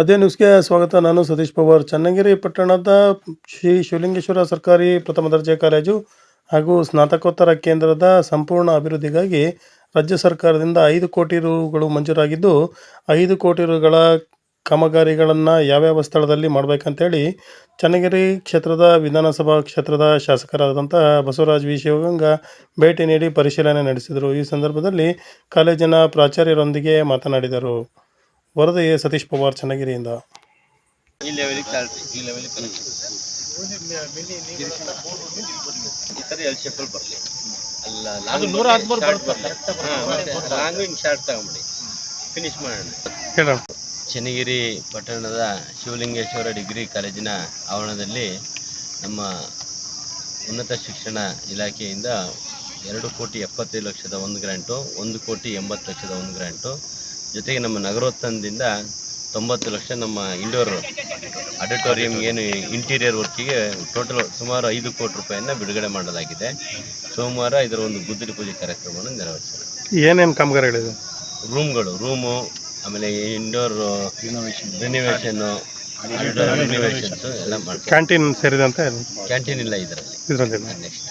ಅದೇ ನ್ಯೂಸ್ಗೆ ಸ್ವಾಗತ. ನಾನು ಸತೀಶ್ ಪವಾರ್. ಚನ್ನಗಿರಿ ಪಟ್ಟಣದ ಶ್ರೀ ಶಿವಲಿಂಗೇಶ್ವರ ಸರ್ಕಾರಿ ಪ್ರಥಮ ದರ್ಜೆ ಕಾಲೇಜು ಹಾಗೂ ಸ್ನಾತಕೋತ್ತರ ಕೇಂದ್ರದ ಸಂಪೂರ್ಣ ಅಭಿವೃದ್ಧಿಗಾಗಿ ರಾಜ್ಯ ಸರ್ಕಾರದಿಂದ ಐದು ಕೋಟಿ ರುಗಳು ಮಂಜೂರಾಗಿದ್ದು, ಐದು ಕೋಟಿ ರುಗಳ ಕಾಮಗಾರಿಗಳನ್ನು ಯಾವ್ಯಾವ ಸ್ಥಳದಲ್ಲಿ ಮಾಡಬೇಕಂತೇಳಿ ಚನ್ನಗಿರಿ ಕ್ಷೇತ್ರದ ವಿಧಾನಸಭಾ ಕ್ಷೇತ್ರದ ಶಾಸಕರಾದಂತಹ ಬಸವರಾಜ್ ವಿ. ಶಿವಗಂಗ ಭೇಟಿ ನೀಡಿ ಪರಿಶೀಲನೆ ನಡೆಸಿದರು. ಈ ಸಂದರ್ಭದಲ್ಲಿ ಕಾಲೇಜಿನ ಪ್ರಾಚಾರ್ಯರೊಂದಿಗೆ ಮಾತನಾಡಿದರು. ವರದಿ ಸತೀಶ್ ಪವಾರ್ ಚನ್ನಗಿರಿಯಿಂದ ಈ ಲೆವೆಲಿಗೆ ಈ ಲೆವೆಲಿಗೆ ಕನೆಕ್ಟ್ ಈ ಥರ ಎಲ್ ಶೇಪಲ್ಲಿ ಬರಲಿ. ಅಲ್ಲ ಲಾಂಗ್ ನೂರ ಹದಿಮೂರು ಬರುತ್ತೆ. ಲಾಂಗ್ ಹಿಂಗೆ ಶಾರ್ಟ್ ತಗೊಂಬಿಡಿ. ಫಿನಿಶ್ ಮಾಡೋಣ. ಚನ್ನಗಿರಿ ಪಟ್ಟಣದ ಶಿವಲಿಂಗೇಶ್ವರ ಡಿಗ್ರಿ ಕಾಲೇಜಿನ ಆವರಣದಲ್ಲಿ ನಮ್ಮ ಉನ್ನತ ಶಿಕ್ಷಣ ಇಲಾಖೆಯಿಂದ ಎರಡು ಕೋಟಿ ಎಪ್ಪತ್ತೈದು ಲಕ್ಷದ ಒಂದು ಗ್ರ್ಯಾಂಟು ಒಂದು ಕೋಟಿ ಎಂಬತ್ತು ಲಕ್ಷದ ಒಂದು ಗ್ರ್ಯಾಂಟು. ಜೊತೆಗೆ ನಮ್ಮ ನಗರೋತ್ಥಾನದಿಂದ ತೊಂಬತ್ತು ಲಕ್ಷ ನಮ್ಮ ಇಂಡೋರ್ ಆಡಿಟೋರಿಯಂ ಏನು ಇಂಟೀರಿಯರ್ ವರ್ಕಿಗೆ ಟೋಟಲ್ ಸುಮಾರು ಐದು ಕೋಟಿ ರೂಪಾಯಿಯನ್ನು ಬಿಡುಗಡೆ ಮಾಡಲಾಗಿದೆ. ಸೋಮವಾರ ಇದರ ಒಂದು ಗುದ್ದಲಿ ಪೂಜೆ ಕಾರ್ಯಕ್ರಮವನ್ನು ನೆರವೇರಿಸಲಾಗಿದೆ ಏನೇನು ಕಾಮಗಾರಿಗಳಿದೆ? ರೂಮ್ಗಳು ರೂಮು ಆಮೇಲೆ ಇಂಡೋರ್ ರಿನೋವೇಷನ್ ರಿನೋವೇಷನ್ಸ್ ಎಲ್ಲ ಮಾಡ್ತಾರೆ ಕ್ಯಾಂಟೀನ್ ಸೇರಿದಂತೆ ಕ್ಯಾಂಟೀನ್ ಇಲ್ಲ ಇದರಲ್ಲಿ. ಇದರಲ್ಲಿ ನೆಕ್ಸ್ಟ್